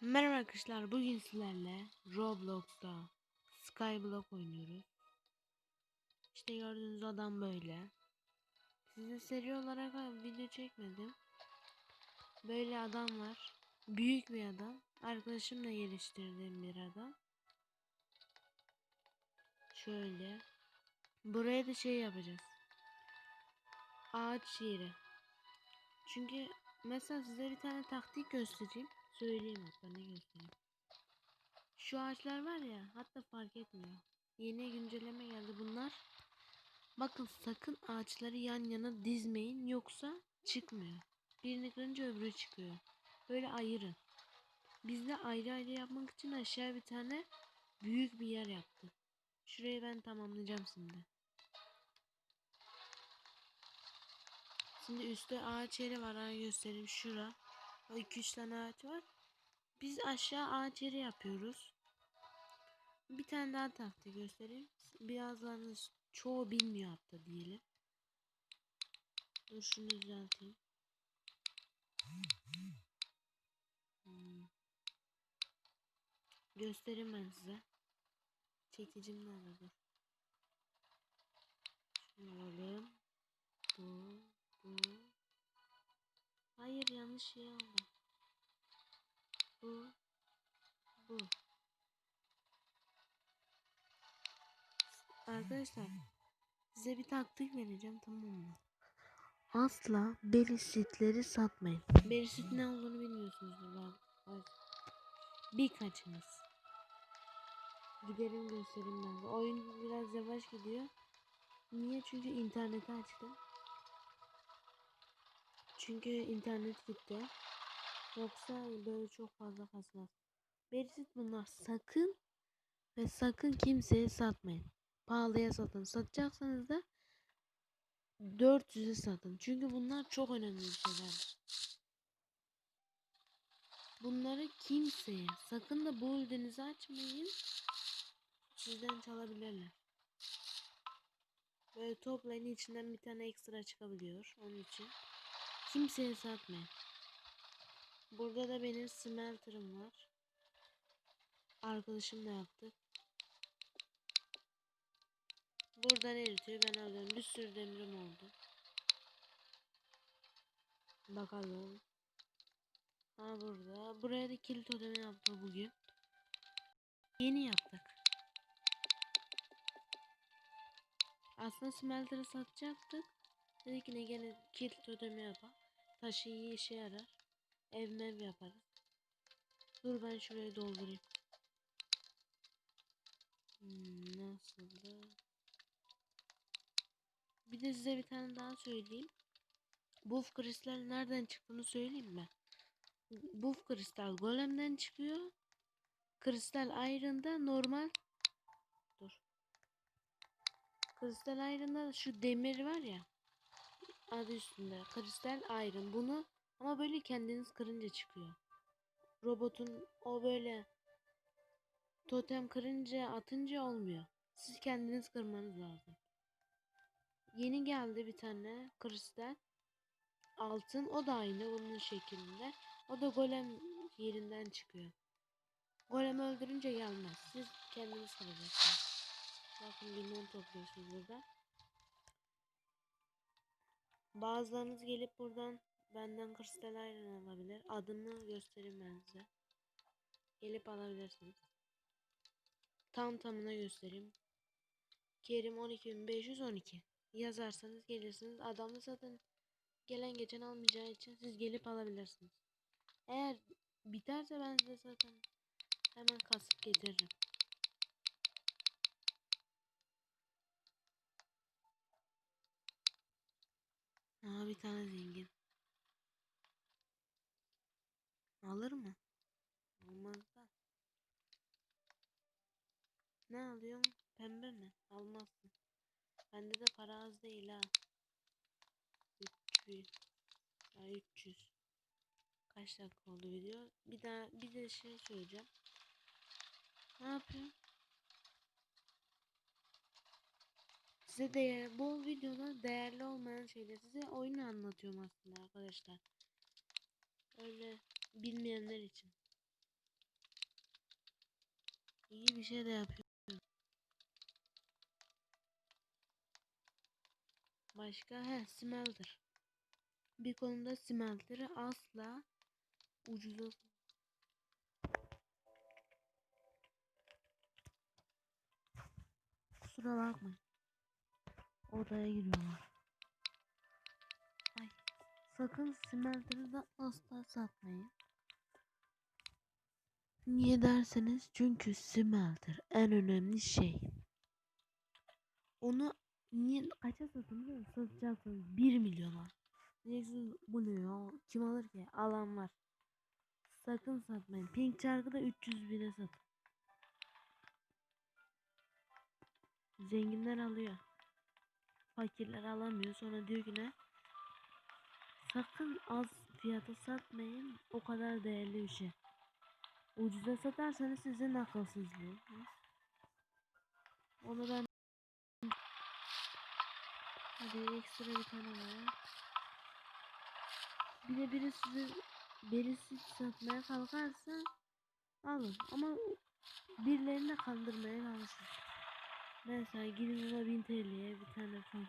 Merhaba arkadaşlar bugün sizlerle Roblox'ta Skyblock oynuyoruz. İşte gördüğünüz adam böyle. Size seri olarak video çekmedim. Böyle adam var. Büyük bir adam. Arkadaşımla geliştirdiğim bir adam. Şöyle. Buraya da şey yapacağız. Ağaç yeri. Çünkü mesela size bir tane taktik göstereyim. Söyleyeyim hatta ne göstereyim. Şu ağaçlar var ya hatta fark etmiyor. Yeni güncelleme geldi bunlar. Bakın sakın ağaçları yan yana dizmeyin yoksa çıkmıyor. Birini kırınca öbürü çıkıyor. Böyle ayırın. Biz de ayrı ayrı yapmak için aşağı bir tane büyük bir yer yaptık. Şurayı ben tamamlayacağım şimdi. Şimdi üstte ağaç yeri var. Ha göstereyim şura. O 2-3 tane ağaç var. Biz aşağı ağaç yapıyoruz. Bir tane daha taktik göstereyim. Birazlarınız çoğu bilmiyor hatta diyelim. Dur şunu düzelteyim. Hmm. Göstereyim ben size. Çekicim nerede dur. Şunu alalım. Bu, bu. Hayır yanlış şey aldım. Bu, bu. Arkadaşlar size bir taktik vereceğim tamam mı? Asla berisitleri satmayın. Berisit ne olduğunu bak. Birkaçınız. Giderim göstereyim ben. Oyun biraz yavaş gidiyor. Niye? Çünkü interneti açtım. Çünkü internet gitti. Yoksa böyle çok fazla kasmaz. Berisit bunlar. Sakın ve sakın kimseye satmayın. Pahalıya satın. Satacaksanız da 400'e satın. Çünkü bunlar çok önemli şeyler. Bunları kimseye sakın da bu ödenizi açmayın. Sizden çalabilirler. Böyle toplayın içinden bir tane ekstra çıkabiliyor. Onun için kimseye satmayın. Burada da benim smelter'ım var. Arkadaşımla yaptık. Buradan eritiyor. Ben alıyorum. Bir sürü demirim oldu. Bakalım. Ha burada. Buraya da kilit ödeme yaptı bugün. Yeni yaptık. Aslında smelter'ı satacaktık. Dedik ne gene kilit ödeme yapalım. Taşı iyi işe yarar. Ev mev yaparız. Dur ben şurayı doldurayım. Hmm, nasıldı? Bir de size bir tane daha söyleyeyim. Buf kristal nereden çıktığını söyleyeyim mi? Buf kristal golemden çıkıyor. Kristal iron'da normal Dur. Kristal iron'da şu demir var ya adı üstünde. Kristal iron. Bunu ama böyle kendiniz kırınca çıkıyor. Robotun o böyle totem kırınca atınca olmuyor. Siz kendiniz kırmanız lazım. Yeni geldi bir tane kristal. Altın o da aynı bunun şeklinde. O da golem yerinden çıkıyor. Golem öldürünce gelmez. Siz kendiniz kıracaksınız. Bakın limon topluyorsunuz burada. Bazılarınız gelip buradan benden kristal iron alabilir. Adını göstereyim ben size. Gelip alabilirsiniz. Tam tamına göstereyim. Kerim 12512 yazarsanız gelirsiniz. Adamı zaten gelen geçen almayacağı için siz gelip alabilirsiniz. Eğer biterse ben size zaten hemen kasıp getiririm. Aa bir tane zengin. Alır mı? Olmaz da. Ne alıyorsun? Pembe mi? Almazsın. Bende de para az değil ha. 300. Ya 300. Kaç dakika oldu video? Bir daha bir de şey söyleyeceğim. Ne yapıyorum? Size de bu videoda değerli olmayan şeyler size oyunu anlatıyorum aslında arkadaşlar. Öyle bilmeyenler için. İyi bir şey de yapıyor. Başka he smelter. Bir konuda smelter'ı asla ucuza Kusura bakmayın. Odaya giriyorlar. Sakın smelter'ı asla satmayın. Niye derseniz çünkü smelter en önemli şey. Onu niye kaça satın biliyor musun? Satacaksınız 1 milyona. Diyeceksiniz bu ne ya? Kim alır ki? Alan var. Sakın satmayın. Pink çarkı da 300 bine satın. Zenginler alıyor. Fakirler alamıyor. Sonra diyor ki ne? Sakın az fiyata satmayın. O kadar değerli bir şey. Ucuza satarsanız sizin akılsızlığınız. Onu ben Hadi ekstra bir tane var. Bir de biri size birisi satmaya kalkarsa alın ama birilerini de kandırmaya çalışın. Mesela gidin ona 1000 TL'ye bir tane